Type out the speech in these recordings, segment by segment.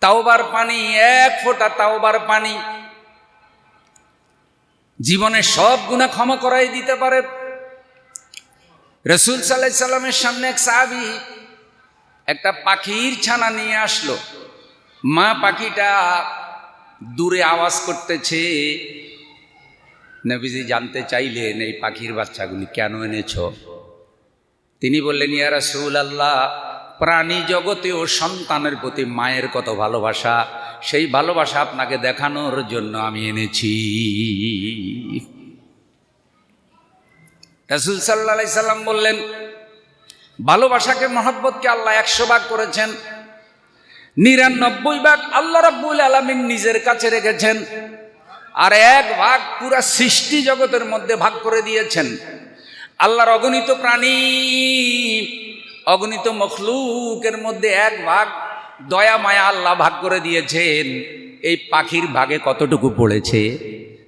তাওবার পানি, এক ফোঁটা তাওবার পানি। জীবনের সব গুণা ক্ষমা করাই দিতে পারে। রসুল সাল্লাহ সাল্লামের সামনে এক সাহাবি একটা পাখির ছানা নিয়ে আসলো। মা পাখিটা দূরে আওয়াজ করতেছে, নবীজি জানতে চাইলেন এই পাখির বাচ্চাগুলি কেন এনেছ? তিনি বললেন, ইয়া রাসূল আল্লাহ প্রাণী জগতে ও সন্তানের প্রতি মায়ের কত ভালোবাসা, সেই ভালোবাসা আপনাকে দেখানোর জন্য আমি এনেছি। রাসুল সাল্লা সাল্লাম বললেন, ভালোবাসাকে, মহব্বতকে আল্লাহ একশো ভাগ করেছেন, নিরানব্বই ভাগ আল্লাহ রাব্বুল আলমিন নিজের কাছে রেখেছেন, আর এক ভাগ পুরা সৃষ্টি জগতের মধ্যে ভাগ করে দিয়েছেন। আল্লাহর অগণিত প্রাণী অগণিত মখলুকের মধ্যে এক ভাগ দয়া, মায়া, আল্লাহ ভাগ করে দিয়েছেন। এই পাখির ভাগে কতটুকু পড়েছে?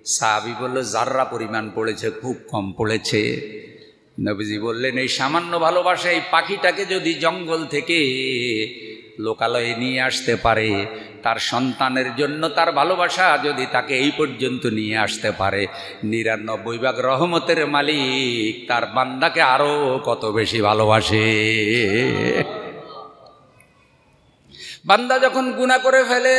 সাহাবি বলল জাররা পরিমাণ পড়েছে, খুব কম পড়েছে। নবীজি বললেন, এই সামান্য ভালোবাসা এই পাখিটাকে যদি জঙ্গল থেকে লোকালয়ে নিয়ে আসতে পারে তার সন্তানের জন্য তার ভালোবাসা যদি তাকে এই পর্যন্ত নিয়ে আসতে পারে। নিরানব্বই ভাগ রহমতের মালিক তার বান্দাকে আরও কত বেশি ভালোবাসে। বান্দা যখন গুণা করে ফেলে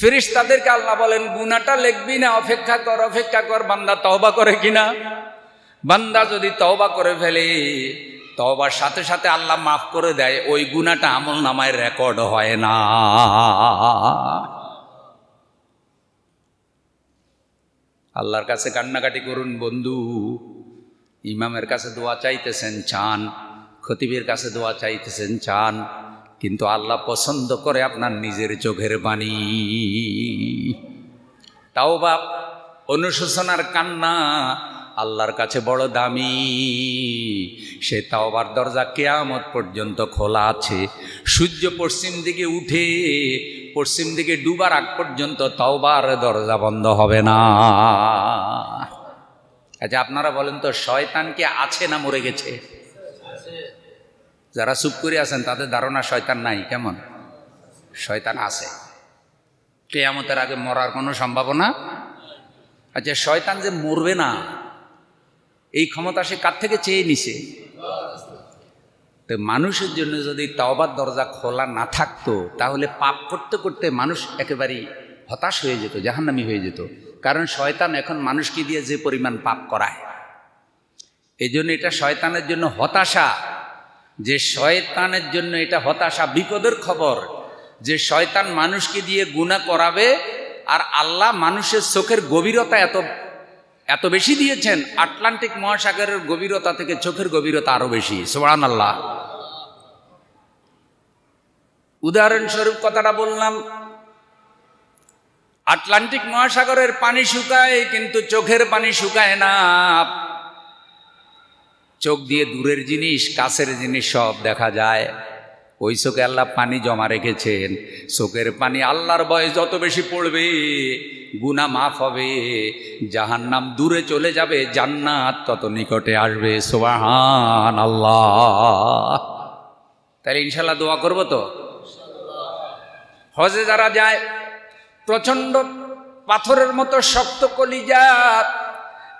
ফিরিস তাদেরকে আল্লাহ বলেন গুনাটা লিখবি না, অপেক্ষা কর অপেক্ষা কর, বান্দা তওবা করে কিনা? বান্দা যদি তওবা করে ফেলে তওবার সাথে সাথে আল্লাহ মাফ করে দেয়, ওই গুনাটা আমল নামায় রেকর্ড হয় না। আল্লাহর কাছে কান্নাকাটি করুন বন্ধু। ইমামের কাছে দোয়া চাইতেছেন, চান। খতিবের কাছে দোয়া চাইতেছেন, চান। কিন্তু আল্লাহ পছন্দ করে আপনার নিজের চোখের বাণী। তাও বাপ অনুশোচনার কান্না আল্লাহর কাছে বড় দামি। সে তাওবার দরজা কেয়ামত পর্যন্ত খোলা আছে। সূর্য পশ্চিম দিকে উঠে, পশ্চিম দিকে ডুবার আগ পর্যন্ত তাওবার দরজা বন্ধ হবে না। আচ্ছা আপনারা বলেন তো, শয়তান কি আছে না মরে গেছে? যারা চুপ করে আছেন, তাদের ধারণা শয়তান নাই, কেমন? শয়তান আছে। কেয়ামতের আগে মরার কোনো সম্ভাবনা? আচ্ছা শয়তান যে মরবে না এই ক্ষমতা সে কার থেকে চেয়ে নিছে? তো মানুষের জন্য যদি তাওবার দরজা খোলা না থাকতো, তাহলে পাপ করতে করতে মানুষ একেবারেই হতাশ হয়ে যেত, জাহান্নামি হয়ে যেত। কারণ শয়তান এখন মানুষকে দিয়ে যে পরিমাণ পাপ করায়। এই জন্য এটা শয়তানের জন্য হতাশা। যে শয়তানের জন্য এটা হতাশা বিপদের খবর। যে শয়তান মানুষকে দিয়ে গুণা করাবে, আর আল্লাহ মানুষের চোখের গভীরতা এত এত বেশি দিয়েছেন, আটলান্টিক মহাসাগরের গভীরতা থেকে চোখের গভীরতা আরও বেশি সোহান আল্লাহ উদাহরণস্বরূপ কথাটা বললাম, আটলান্টিক মহাসাগরের পানি শুকায়, কিন্তু চোখের পানি শুকায় না। চোখ দিয়ে দূরের জিনিস, কাছের জিনিস সব দেখা যায়। ওই চোখে আল্লাহ পানি জমা রেখেছেন। চোখের পানি আল্লাহর বয়স যত বেশি পড়বে গুনা মাফ হবে। জাহান নাম দূরে চলে যাবে, জান্নাত তত নিকটে আসবে সোবাহান আল্লাহ তাহলে ইনশাল্লাহ দোয়া করব তো? হজে যারা যায়, প্রচণ্ড পাথরের মতো শক্ত কলিজা,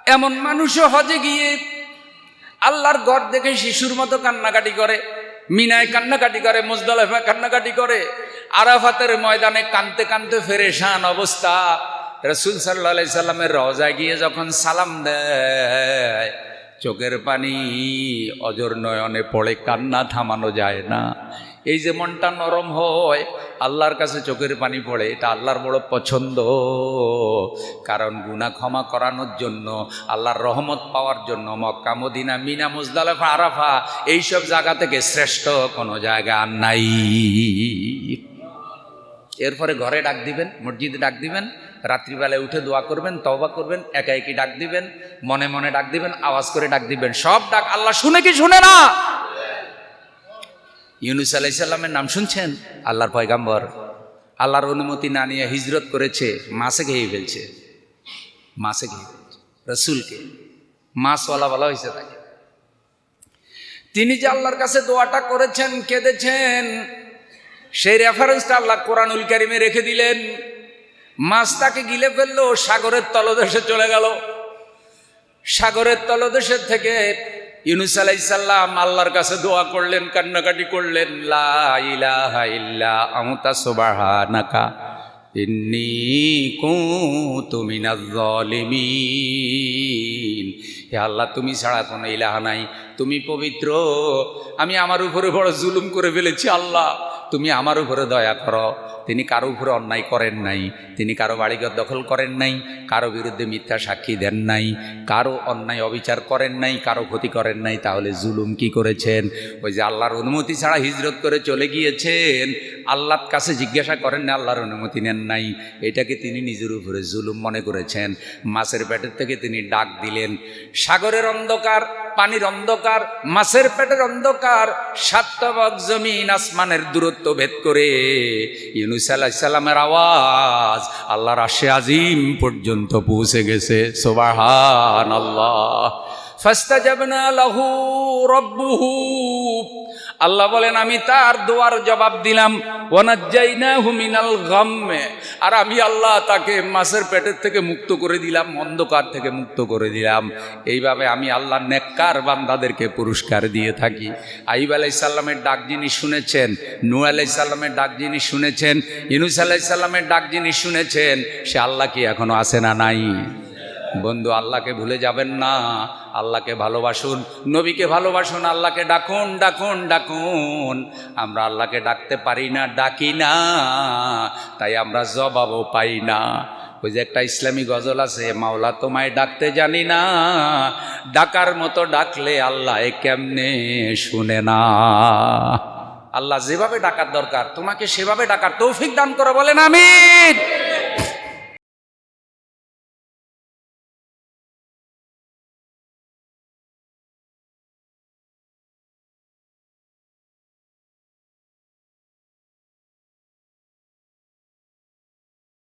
এমন মানুষও হজে গিয়ে আল্লাহর গড় দেখে শিশুর মতো কান্নাকাটি করে, মিনায় কান্নাকাটি করে মুজদালেফা কান্নাকাটি করে, আরাফাতের ময়দানে কানতে কানতে ফেরেশান অবস্থা। রসুল সাল্লা সাল্লামের রজায় গিয়ে যখন সালাম দেয়, চোখের পানি অজর নয়নে পড়ে, কান্না থামানো যায় না। এই যে মনটা নরম হয়, আল্লাহর কাছে চোখের পানি পড়ে, এটা আল্লাহর বড় পছন্দ। কারণ গুনা ক্ষমা করানোর জন্য, আল্লাহর রহমত পাওয়ার জন্য Mecca, Medina, Mina, Muzdalifah, Arafah, এইসব জায়গা থেকে শ্রেষ্ঠ কোনো জায়গা নাই। এরপরে ঘরে ডাক দিবেন, মসজিদে ডাক দিবেন, রাত্রিবেলায় উঠে দোয়া করবেন, তওবা করবেন, একা একই ডাক দিবেন, মনে মনে ডাক দিবেন, আওয়াজ করে ডাক দিবেন। সব ডাক আল্লাহ শুনে কি শুনে না? ইউনুস আলাইসাল্লামের নাম শুনছেন? আল্লাহর পয়গাম্বর। আল্লাহর অনুমতি না নিয়ে হিজরত করেছে মাসে খেয়ে ফেলছে। মাসে খেয়ে ফেলছে, রসুলকে। মাছওয়ালা বলা হয়েছে তাকে। তিনি যে আল্লাহর কাছে দোয়াটা করেছেন, কেঁদেছেন সেই রেফারেন্সটা আল্লাহ কোরআনুল কারিমে রেখে দিলেন। মাছ তাকে গিলে ফেলল, সাগরের তলদেশে চলে গেল। সাগরের তলদেশের থেকে ইউনুস আলাইসাল্লাম আল্লাহর কাছে দোয়া করলেন, কান্নাকাটি করলেন মিনাজ জালিমিন হে আল্লাহ, তুমি ছাড়া কোনো ইলাহা নাই, তুমি পবিত্র। আমি আমার উপরে বড় জুলুম করে ফেলেছি, আল্লাহ। তুমি আমার উপরে দয়া করো। তিনি কারও উপরে অন্যায় করেন নাই, তিনি কারও বাড়িঘর দখল করেন নাই, কারও বিরুদ্ধে মিথ্যা সাক্ষী দেন নাই, কারও অন্যায় অবিচার করেন নাই, কারও ক্ষতি করেন নাই, তাহলে জুলুম কি করেছেন? ওই যে আল্লাহর অনুমতি ছাড়া হিজরত করে চলে গিয়েছেন, আল্লাহর কাছে জিজ্ঞাসা করেন না, আল্লাহর অনুমতি নেন নাই। এটাকে তিনি নিজের উপরে জুলুম মনে করেছেন। মাছের পেটের থেকে তিনি ডাক দিলেন, সাগরের অন্ধকার, পানির অন্ধকার, মাছের পেটের অন্ধকার সাতটাবাক জমিন আসমানের দূরত্ব ভেদ করে ইউনুস আলাহ সাল্লামের আওয়াজ আল্লাহর আশে আজিম পর্যন্ত পৌঁছে গেছে। সোবাহান আল্লাহ আল্লাহ বলেন, আমি তার দোয়ার জবাব দিলাম। ওয়ানাজ্জাইনাহু মিনাল গাম্মে। আর আমি আল্লাহ তাকে মাছের পেটের থেকে মুক্ত করে দিলাম, অন্ধকার থেকে মুক্ত করে দিলাম। এইভাবে আমি আল্লাহ নেককার বান্দাদেরকে পুরস্কার দিয়ে থাকি। আইব আলাই সাল্লামের ডাক যিনি শুনেছেন নু আলাই সাল্লামের ডাক যিনি শুনেছেন, ইনুস আলাই সাল্লামের ডাক যিনি শুনেছেন, সে আল্লাহ কি এখনও আসে না নাই? বন্ধু, আল্লাহকে ভুলে যাবেন না। আল্লাহকে ভালোবাসুন। নবীকে ভালোবাসুন, আল্লাহকে ডাকুন ডাকুন ডাকুন। আমরা আল্লাহকে ডাকতে পারি না, ডাকি না। তাই আমরা জবাবও পাই না। ওই যে একটা ইসলামী গজল আছে, মাওলা তোমায় ডাকতে জানি না। ডাকার মতো ডাকলে আল্লাহ কেমনে শুনে না। আল্লাহ যেভাবে ডাকার দরকার, তোমাকে সেভাবে ডাকার তৌফিক দান করে, বলেন আমিন।